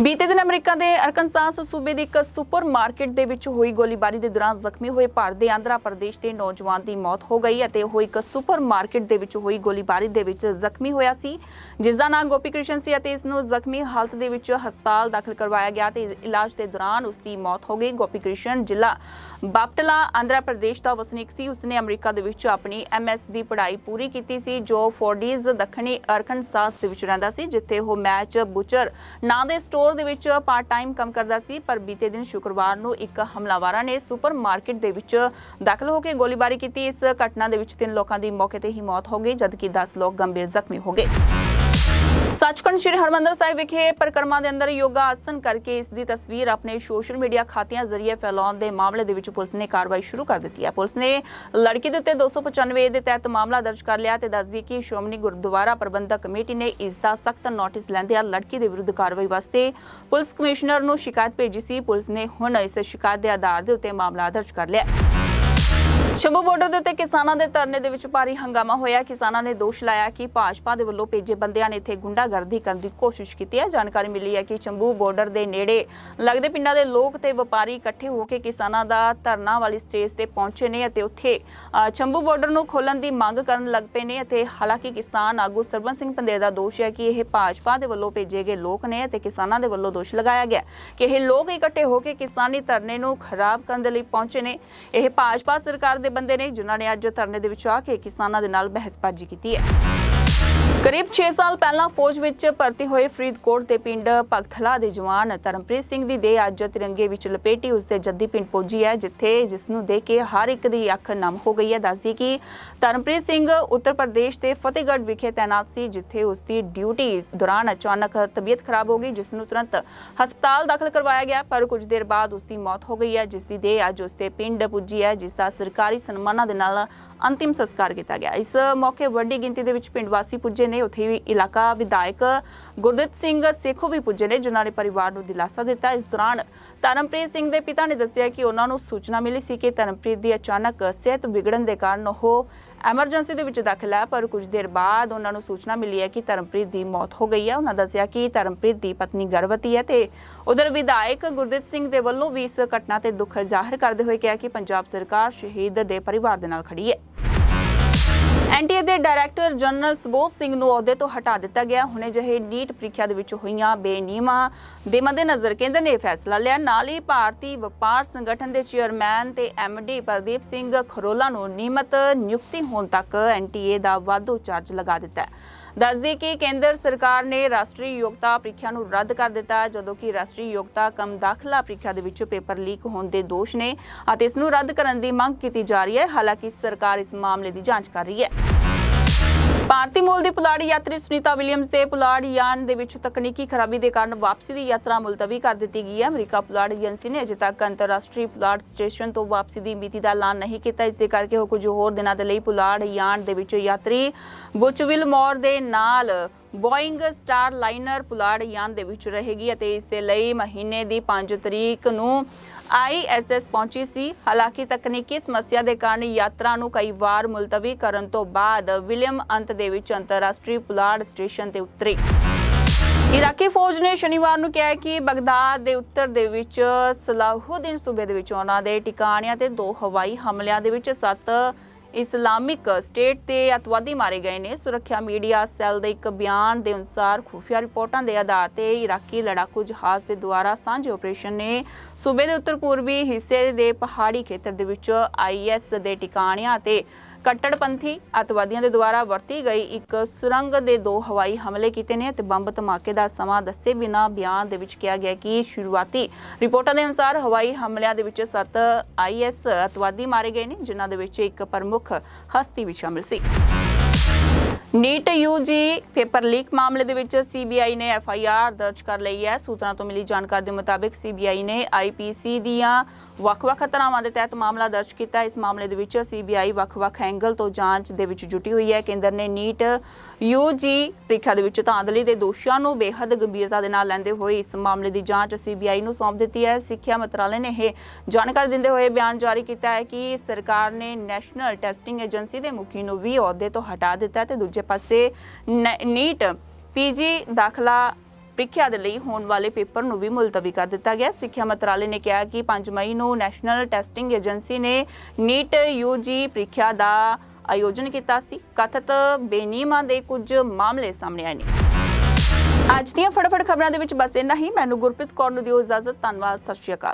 ਬੀਤੇ ਦਿਨ ਅਮਰੀਕਾ ਦੇ ਅਰਕਨਸਾਸ ਸੂਬੇ ਦੀ ਇੱਕ ਸੁਪਰ ਮਾਰਕੀਟ ਦੇ ਵਿੱਚ ਹੋਈ ਗੋਲੀਬਾਰੀ ਦੇ ਦੌਰਾਨ ਜ਼ਖਮੀ ਹੋਏ ਭਾਰਤ ਦੇ ਆਂਧਰਾ ਪ੍ਰਦੇਸ਼ ਦੇ ਨੌਜਵਾਨ ਦੀ ਮੌਤ ਹੋ ਗਈ ਅਤੇ ਉਹ ਇੱਕ ਸੁਪਰ ਦੇ ਵਿੱਚ ਹੋਈ ਗੋਲੀਬਾਰੀ ਦੇ ਵਿੱਚ ਜ਼ਖਮੀ ਹੋਇਆ ਸੀ, ਜਿਸ ਦਾ ਨਾਮ ਗੋਪੀ ਕ੍ਰਿਸ਼ਨ ਸੀ ਅਤੇ ਇਸ ਨੂੰ ਜ਼ਖਮੀ ਹਾਲਤ ਦੇ ਵਿੱਚ ਹਸਪਤਾਲ ਦਾਖਲ ਕਰਵਾਇਆ ਗਿਆ ਤੇ ਇਲਾਜ ਦੇ ਦੌਰਾਨ ਉਸ ਦੀ ਮੌਤ ਹੋ ਗਈ। ਗੋਪੀ ਕ੍ਰਿਸ਼ਨ ਜ਼ਿਲ੍ਹਾ ਬਾਪਟਲਾ, ਆਂਧਰਾ ਪ੍ਰਦੇਸ਼ ਦਾ ਵਸਨੀਕ ਸੀ। ਉਸਨੇ ਅਮਰੀਕਾ ਦੇ ਵਿੱਚ ਆਪਣੀ ਐਮਐਸ ਦੀ ਪੜ੍ਹਾਈ ਪੂਰੀ ਕੀਤੀ ਸੀ, ਜੋ ਫੋਰਡੀਜ਼ ਦੱਖਣੀ ਅਰਕਨਸਾਸ ਦੇ ਵਿੱਚ ਰਹਿੰਦਾ ਸੀ, ਜਿੱਥੇ ਉਹ ਮੈਚ ਬੁਚਰ ਨਾਂ ਦੇ ਸਟੋਰ ਦੇ ਵਿੱਚ ਪਾਰਟ ਟਾਈਮ ਕੰਮ ਕਰਦਾ ਸੀ, ਪਰ ਬੀਤੇ ਦਿਨ ਸ਼ੁੱਕਰਵਾਰ ਨੂੰ ਇੱਕ ਹਮਲਾਵਾਰਾਂ ਨੇ ਸੁਪਰ ਮਾਰਕੀਟ ਦੇ ਵਿੱਚ ਦਾਖਲ ਹੋ ਕੇ ਗੋਲੀਬਾਰੀ ਕੀਤੀ। ਇਸ ਘਟਨਾ ਦੇ ਵਿੱਚ ਤਿੰਨ ਲੋਕਾਂ ਦੀ ਮੌਕੇ ਤੇ ਹੀ ਮੌਤ ਹੋ ਗਈ, ਜਦਕਿ 10 ਲੋਕ ਗੰਭੀਰ ਜ਼ਖਮੀ ਹੋ ਗਏ। ਸੱਚਖੰਡ ਸ੍ਰੀ ਹਰਮੰਦਰ ਸਾਹਿਬ ਵਿਖੇ ਪਰਿਕਰਮਾ ਦੇ ਅੰਦਰ ਯੋਗਾ ਆਸਨ ਕਰਕੇ ਇਸ ਦੀ ਤਸਵੀਰ ਆਪਣੇ ਸੋਸ਼ਲ ਮੀਡੀਆ ਖਾਤਿਆਂ ਜ਼ਰੀਏ ਫੈਲਾਉਣ ਦੇ ਮਾਮਲੇ ਦੇ ਵਿੱਚ ਪੁਲਿਸ ਨੇ ਕਾਰਵਾਈ ਸ਼ੁਰੂ ਕਰ ਦਿੱਤੀ ਹੈ। ਪੁਲਿਸ ਨੇ ਲੜਕੀ ਦੇ ਉੱਤੇ 295 ਦੇ ਤਹਿਤ ਮਾਮਲਾ ਦਰਜ ਕਰ ਲਿਆ ਤੇ ਦੱਸਦੀ ਕਿ ਸ਼੍ਰੋਮਣੀ ਗੁਰਦੁਆਰਾ ਪ੍ਰਬੰਧਕ ਕਮੇਟੀ ਨੇ ਇਸ ਦਾ ਸਖਤ ਨੋਟਿਸ ਲੈਂਦਿਆਂ ਲੜਕੀ ਦੇ ਵਿਰੁੱਧ ਕਾਰਵਾਈ ਵਾਸਤੇ ਪੁਲਿਸ ਕਮਿਸ਼ਨਰ ਨੂੰ ਸ਼ਿਕਾਇਤ ਭੇਜੀ ਸੀ। ਪੁਲਿਸ ਨੇ ਹੁਣ ਇਸ ਸ਼ਿਕਾਇਤ ਦੇ ਆਧਾਰ ਦੇ ਉੱਤੇ ਮਾਮਲਾ ਦਰਜ ਕਰ ਲਿਆ ਸ਼ੰਭੂ ਬਾਰਡਰ ਦੇ ਉੱਤੇ ਕਿਸਾਨਾਂ ਦੇ ਧਰਨੇ ਦੇ ਵਿੱਚ ਭਾਰੀ ਹੰਗਾਮਾ ਹੋਇਆ। ਕਿਸਾਨਾਂ ਨੇ ਦੋਸ਼ ਲਾਇਆ ਕਿ ਭਾਜਪਾ ਦੇ ਵੱਲੋਂ ਭੇਜੇ ਬੰਦਿਆਂ ਨੇ ਇੱਥੇ ਗੁੰਡਾਗਰਦੀ ਕਰਨ ਦੀ ਕੋਸ਼ਿਸ਼ ਕੀਤੀ ਹੈ। ਜਾਣਕਾਰੀ ਮਿਲੀ ਹੈ ਕਿ ਸ਼ੰਭੂ ਬਾਰਡਰ ਦੇ ਨੇੜੇ ਲੱਗਦੇ ਪਿੰਡਾਂ ਦੇ ਲੋਕ ਤੇ ਵਪਾਰੀ ਇਕੱਠੇ ਹੋ ਕੇ ਕਿਸਾਨਾਂ ਦਾ ਧਰਨਾ ਵਾਲੀ ਸਟੇਜ ਤੇ ਪਹੁੰਚੇ ਨੇ ਅਤੇ ਉੱਥੇ ਸ਼ੰਭੂ ਬਾਰਡਰ ਨੂੰ ਖੋਲਣ ਦੀ ਮੰਗ ਕਰਨ ਲੱਗ ਪਏ ਨੇ ਅਤੇ ਹਾਲਾਂਕਿ ਕਿਸਾਨ ਆਗੂ ਸਰਬਨ ਸਿੰਘ ਪੰਦੇਰ ਦਾ ਦੋਸ਼ ਹੈ ਕਿ ਇਹ ਭਾਜਪਾ ਦੇ ਵੱਲੋਂ ਭੇਜੇ ਗਏ ਲੋਕ ਨੇ ਅਤੇ ਕਿਸਾਨਾਂ ਦੇ ਵੱਲੋਂ ਦੋਸ਼ ਲਗਾਇਆ ਗਿਆ ਕਿ ਇਹ ਲੋਕ ਇਕੱਠੇ ਹੋ ਕੇ ਕਿਸਾਨੀ ਧਰਨੇ ਨੂੰ ਖਰਾਬ ਕਰਨ ਦੇ ਲਈ ਪਹੁੰਚੇ ਨੇ। ਇਹ ਭਾਜਪਾ ਸਰਕਾਰ ਦੇ ਬੰਦੇ ਨੇ ਜਿਨ੍ਹਾਂ ਨੇ ਅੱਜ ਧਰਨੇ ਦੇ ਵਿੱਚ ਆ ਕੇ ਕਿਸਾਨਾਂ ਦੇ ਨਾਲ ਬਹਿਸਬਾਜ਼ੀ ਕੀਤੀ ਹੈ। ਕਰੀਬ 6 ਸਾਲ ਪਹਿਲਾਂ ਫੌਜ ਵਿੱਚ ਭਰਤੀ ਹੋਏ ਫਰੀਦਕੋਟ ਦੇ ਪਿੰਡ ਭਗਥਲਾ ਦੇ ਜਵਾਨ ਧਰਮਪ੍ਰੀਤ ਸਿੰਘ ਦੀ ਦੇਹ ਅੱਜ ਤਿਰੰਗੇ ਵਿੱਚ ਲਪੇਟੀ ਉਸ ਦੇ ਜੱਦੀ ਪਿੰਡ ਪਹੁੰਚੀ ਹੈ, ਜਿੱਥੇ ਜਿਸ ਨੂੰ ਦੇਖ ਕੇ ਹਰ ਇੱਕ ਦੀ ਅੱਖ ਨਮ ਹੋ ਗਈ ਹੈ। ਦੱਸਦੀ ਕਿ ਧਰਮਪ੍ਰੀਤ ਸਿੰਘ ਉੱਤਰ ਪ੍ਰਦੇਸ਼ ਦੇ ਫਤਿਹਗੜ੍ਹ ਵਿਖੇ ਤਾਇਨਾਤ ਸੀ, ਜਿੱਥੇ ਉਸ ਦੀ ਡਿਊਟੀ ਦੌਰਾਨ ਅਚਾਨਕ ਤਬੀਅਤ ਖਰਾਬ ਹੋ ਗਈ, ਜਿਸ ਨੂੰ ਤੁਰੰਤ ਹਸਪਤਾਲ ਦਾਖਲ ਕਰਵਾਇਆ ਗਿਆ, ਪਰ ਕੁਝ ਦੇਰ ਬਾਅਦ ਉਸ ਦੀ ਮੌਤ ਹੋ ਗਈ ਹੈ। ਜਿਸ ਦੀ ਦੇਹ ਅੱਜ ਉਸ ਦੇ ਪਿੰਡ ਪੁੱਜੀ ਹੈ, ਜਿਸ ਦਾ ਸਰਕਾਰੀ ਸਨਮਾਨਾਂ ਦੇ ਨਾਲ ਅੰਤਿਮ ਸੰਸਕਾਰ ਕੀਤਾ ਗਿਆ। ਇਸ ਮੌਕੇ ਵੱਡੀ ਗਿਣਤੀ ਦੇ ਵਿੱਚ ਪਿੰਡ ਵਾਸੀ ਪੁੱਜੇ ਨੇ। ਉੱਥੇ ਵੀ ਇਲਾਕਾ ਵਿਧਾਇਕ ਗੁਰਦਿੱਤ ਸਿੰਘ ਸੇਖੋ ਵੀ ਪੁੱਜੇ ਨੇ, ਜਿਨ੍ਹਾਂ ਨੇ ਪਰਿਵਾਰ ਨੂੰ ਦਿਲਾਸਾ ਦਿੱਤਾ। ਇਸ ਦੌਰਾਨ ਧਰਮਪ੍ਰੀਤ ਸਿੰਘ ਦੇ ਪਿਤਾ ਨੇ ਦੱਸਿਆ ਕਿ ਉਹਨਾਂ ਨੂੰ ਸੂਚਨਾ ਮਿਲੀ ਸੀ ਕਿ ਧਰਮਪ੍ਰੀਤ ਦੀ ਅਚਾਨਕ ਸਿਹਤ ਵਿਗੜਨ ਦੇ ਕਾਰਨ ਉਹ ਐਮਰਜੈਂਸੀ ਦੇ ਵਿੱਚ ਦਾਖਲ ਹੈ, ਪਰ ਕੁਝ ਦੇਰ ਬਾਅਦ ਉਹਨਾਂ ਨੂੰ ਸੂਚਨਾ ਮਿਲੀ ਹੈ ਕਿ ਧਰਮਪ੍ਰੀਤ ਦੀ ਮੌਤ ਹੋ ਗਈ ਹੈ। ਉਹਨਾਂ ਦੱਸਿਆ ਕਿ ਧਰਮਪ੍ਰੀਤ ਦੀ ਪਤਨੀ ਗਰਭਵਤੀ ਹੈ ਤੇ ਉਧਰ ਵਿਧਾਇਕ ਗੁਰਦਿੱਤ ਸਿੰਘ ਦੇ ਵੱਲੋਂ ਵੀ ਇਸ ਘਟਨਾ ਤੇ ਦੁੱਖ ਜ਼ਾਹਿਰ ਕਰਦੇ ਹੋਏ ਕਿਹਾ ਕਿ ਪੰਜਾਬ ਸਰਕਾਰ ਸ਼ਹੀਦ ਦੇ ਪਰਿਵਾਰ ਦੇ ਨਾਲ ਖੜੀ ਹੈ। ਐਨਟੀਏ ਦੇ ਡਾਇਰੈਕਟਰ ਜਨਰਲ ਸੁਬੋਧ ਸਿੰਘ ਨੂੰ ਅਹੁਦੇ ਤੋਂ ਹਟਾ ਦਿੱਤਾ ਗਿਆ। ਹੁਣੇ ਜਿਹੇ ਨੀਟ ਪ੍ਰੀਖਿਆ ਦੇ ਵਿੱਚ ਹੋਈਆਂ ਬੇਨਿਯਮਾਂ ਦੇ ਮੱਦੇਨਜ਼ਰ ਕੇਂਦਰ ਨੇ ਇਹ ਫੈਸਲਾ ਲਿਆ। ਨਾਲ ਹੀ ਭਾਰਤੀ ਵਪਾਰ ਸੰਗਠਨ ਦੇ ਚੇਅਰਮੈਨ ਤੇ ਐਮਡੀ ਪ੍ਰਦੀਪ ਸਿੰਘ ਖਰੋਲਾ ਨੂੰ ਨਿਯਮਤ ਨਿਯੁਕਤੀ ਹੋਣ ਤੱਕ ਐਨਟੀਏ ਦਾ ਵਾਧੂ ਚਾਰਜ ਲਗਾ ਦਿੱਤਾ ਹੈ। ਦੱਸਦੇ ਕਿ ਕੇਂਦਰ ਸਰਕਾਰ ਨੇ ਰਾਸ਼ਟਰੀ ਯੋਗਤਾ ਪ੍ਰੀਖਿਆ ਨੂੰ ਰੱਦ ਕਰ ਦਿੱਤਾ ਜਦੋਂ ਕਿ ਰਾਸ਼ਟਰੀ ਯੋਗਤਾ ਕਮ ਦਾਖਲਾ ਪ੍ਰੀਖਿਆ ਦੇ ਵਿੱਚ ਪੇਪਰ ਲੀਕ ਹੋਣ ਦੇ ਦੋਸ਼ ਨੇ ਅਤੇ ਇਸ ਨੂੰ ਰੱਦ ਕਰਨ ਦੀ ਮੰਗ ਕੀਤੀ ਜਾ ਰਹੀ ਹੈ। ਹਾਲਾਂਕਿ ਸਰਕਾਰ ਇਸ ਮਾਮਲੇ ਦੀ ਜਾਂਚ ਕਰ ਰਹੀ ਹੈ। ਭਾਰਤੀ ਮੂਲ ਦੀ ਪੁਲਾੜੀ ਯਾਤਰੀ ਸੁਨੀਤਾ ਵਿਲੀਅਮਸ ਦੇ ਪੁਲਾੜ ਯਾਨ ਦੇ ਵਿੱਚ ਤਕਨੀਕੀ ਖਰਾਬੀ ਦੇ ਕਾਰਨ ਵਾਪਸੀ ਦੀ ਯਾਤਰਾ ਮੁਲਤਵੀ ਕਰ ਦਿੱਤੀ ਗਈ ਹੈ। ਅਮਰੀਕਾ ਪੁਲਾੜ ਏਜੰਸੀ ਨੇ ਅਜੇ ਤੱਕ ਅੰਤਰਰਾਸ਼ਟਰੀ ਪੁਲਾੜ ਸਟੇਸ਼ਨ ਤੋਂ ਵਾਪਸੀ ਦੀ ਮਿਤੀ ਦਾ ਐਲਾਨ ਨਹੀਂ ਕੀਤਾ। ਇਸ ਦੇ ਕਰਕੇ ਉਹ ਕੁਝ ਹੋਰ ਦਿਨਾਂ ਦੇ ਲਈ ਪੁਲਾੜ ਯਾਨ ਦੇ ਵਿੱਚ ਯਾਤਰੀ ਬੁਚਵਿਲ ਮੋਰ ਦੇ ਨਾਲ ਬੋਇੰਗ ਸਟਾਰ ਲਾਈਨਰ ਪੁਲਾੜ ਯਾਨ ਦੇ ਵਿੱਚ ਰਹੇਗੀ ਅਤੇ ਇਸ ਦੇ ਲਈ ਮਹੀਨੇ ਦੀ 5 ਤਰੀਕ ਨੂੰ ਆਈਐਸਐਸ ਪਹੁੰਚੀ ਸੀ। ਹਾਲਾਂਕਿ ਤਕਨੀਕੀ ਸਮੱਸਿਆ ਦੇ ਕਾਰਨ ਯਾਤਰਾ ਨੂੰ ਕਈ ਵਾਰ ਮੁਲਤਵੀ ਕਰਨ ਤੋਂ ਬਾਅਦ ਵਿਲੀਅਮ ਅੰਤ ਦੇ ਵਿੱਚ ਅੰਤਰਰਾਸ਼ਟਰੀ ਪੁਲਾੜ ਸਟੇਸ਼ਨ ਤੇ ਉਤਰੀ। ਇਰਾਕੀ ਫੌਜ ਨੇ ਸ਼ਨੀਵਾਰ ਨੂੰ ਕਿਹਾ ਕਿ ਬਗਦਾਦ ਦੇ ਉੱਤਰ ਦੇ ਵਿੱਚ ਸਲਾਹੁਦੀਨ ਸੂਬੇ ਦੇ ਵਿੱਚ ਉਹਨਾਂ ਦੇ ਟਿਕਾਣਿਆਂ ਤੇ ਦੋ ਹਵਾਈ ਹਮਲਿਆਂ ਦੇ ਵਿੱਚ ਸੱਤ ਇਸਲਾਮਿਕ ਸਟੇਟ ਤੇ ਅਤਵਾਦੀ ਮਾਰੇ ਗਏ ਨੇ। ਸੁਰੱਖਿਆ ਮੀਡੀਆ ਸੈੱਲ ਦੇ ਇੱਕ ਬਿਆਨ ਦੇ ਅਨੁਸਾਰ ਖੁਫੀਆ ਰਿਪੋਰਟਾਂ ਦੇ ਆਧਾਰ ਤੇ ਇਰਾਕੀ ਲੜਾਕੂ ਜਹਾਜ਼ ਦੇ ਦੁਆਰਾ ਸਾਂਝੇ ਆਪਰੇਸ਼ਨ ਨੇ ਸੂਬੇ ਦੇ ਉੱਤਰ ਪੂਰਬੀ ਹਿੱਸੇ ਦੇ ਪਹਾੜੀ ਖੇਤਰ ਦੇ ਵਿੱਚ ਆਈਐਸ ਦੇ ਟਿਕਾਣਿਆਂ ਤੇ ਕੱਟੜਪੰਥੀ ਅਤਵਾਦੀਆਂ ਦੇ ਦੁਆਰਾ ਵਰਤੀ ਗਈ ਇੱਕ ਸੁਰੰਗ ਦੇ ਦੋ ਹਵਾਈ ਹਮਲੇ ਕੀਤੇ ਨੇ ਤੇ ਬੰਬ ਧਮਾਕੇ ਦਾ ਸਮਾਂ ਦੱਸੇ ਬਿਨਾ ਬਿਆਨ ਦੇ ਵਿੱਚ ਕਿਹਾ ਗਿਆ ਕਿ ਸ਼ੁਰੂਆਤੀ ਰਿਪੋਰਟਾਂ ਦੇ ਅਨੁਸਾਰ ਹਵਾਈ ਹਮਲਿਆਂ ਦੇ ਵਿੱਚ 7 ਆਈਐਸ ਅਤਵਾਦੀ ਮਾਰੇ ਗਏ ਨੇ, ਜਿਨ੍ਹਾਂ ਦੇ ਵਿੱਚ ਇੱਕ ਪ੍ਰਮੁੱਖ ਹਸਤੀ ਵੀ ਸ਼ਾਮਿਲ ਸੀ। ਨੀਟ ਯੂਜੀ ਪੇਪਰ ਲੀਕ ਮਾਮਲੇ ਦੇ ਵਿੱਚ ਸੀਬੀਆਈ ਨੇ ਐਫਆਈਆਰ ਦਰਜ ਕਰ ਲਈ ਹੈ। ਸੂਤਰਾਂ ਤੋਂ ਮਿਲੀ ਜਾਣਕਾਰੀ ਦੇ ਮੁਤਾਬਿਕ ਸੀਬੀਆਈ ਨੇ ਆਈਪੀਸੀ ਦੀਆਂ ਵੱਖ-ਵੱਖ ਧਾਰਾਵਾਂ ਦੇ ਤਹਿਤ ਮਾਮਲਾ ਦਰਜ ਕੀਤਾ। ਹੈ। ਇਸ ਮਾਮਲੇ ਦੇ ਵਿੱਚ ਸੀਬੀਆਈ ਵੱਖ-ਵੱਖ ਐਂਗਲ ਤੋਂ ਜਾਂਚ ਦੇ ਵਿੱਚ ਜੁਟੀ ਹੋਈ ਹੈ। ਕੇਂਦਰ ਨੇ ਨੀਟ ਯੂਜੀ ਪ੍ਰੀਖਿਆ ਦੇ ਵਿੱਚ ਧਾਂਦਲੀ ਦੇ ਦੋਸ਼ਾਂ ਨੂੰ ਬੇਹੱਦ ਗੰਭੀਰਤਾ ਦੇ ਨਾਲ ਲੈਂਦੇ ਹੋਏ ਇਸ ਮਾਮਲੇ ਦੀ ਜਾਂਚ ਸੀਬੀਆਈ ਨੂੰ ਸੌਂਪ ਦਿੱਤੀ ਹੈ। ਸਿੱਖਿਆ ਮੰਤਰਾਲੇ ਨੇ ਇਹ ਜਾਣਕਾਰੀ ਦਿੰਦੇ ਹੋਏ ਬਿਆਨ ਜਾਰੀ ਕੀਤਾ ਹੈ ਕਿ ਸਰਕਾਰ ਨੇ ਨੈਸ਼ਨਲ ਟੈਸਟਿੰਗ ਏਜੰਸੀ ਦੇ ਮੁਖੀ ਨੂੰ ਵੀ ਅਹੁਦੇ ਤੋਂ ਹਟਾ ਦਿੱਤਾ ਤੇ ਦੂਜੇ ਪਾਸੇ ਨੀਟ ਪੀਜੀ ਦਾਖਲਾ ਪ੍ਰੀਖਿਆ ਦੇ ਲਈ ਹੋਣ ਵਾਲੇ ਪੇਪਰ ਨੂੰ ਵੀ ਮੁਲਤਵੀ ਕਰ ਦਿੱਤਾ ਗਿਆ। ਸਿੱਖਿਆ ਮੰਤਰਾਲੇ ਨੇ ਕਿਹਾ ਕਿ 5 ਮਈ ਨੂੰ ਨੈਸ਼ਨਲ ਟੈਸਟਿੰਗ ਏਜੰਸੀ ਨੇ ਨੀਟ ਯੂਜੀ ਪ੍ਰੀਖਿਆ ਦਾ ਆਯੋਜਨ ਕੀਤਾ ਸੀ। ਕਥਿਤ ਬੇਨੀਮਾ ਦੇ ਕੁਝ ਮਾਮਲੇ ਸਾਹਮਣੇ ਆਏ ਨੇ। ਅੱਜ ਦੀਆਂ ਫਟਾਫਟ ਖਬਰਾਂ ਦੇ ਵਿੱਚ ਬਸ ਇੰਨਾ ਹੀ। ਮੈਨੂੰ ਗੁਰਪ੍ਰੀਤ ਕੌਰ ਨੂੰ ਦਿਓ ਇਜਾਜ਼ਤ। ਧੰਨਵਾਦ। ਸਤਿ ਸ਼੍ਰੀ ਅਕਾਲ।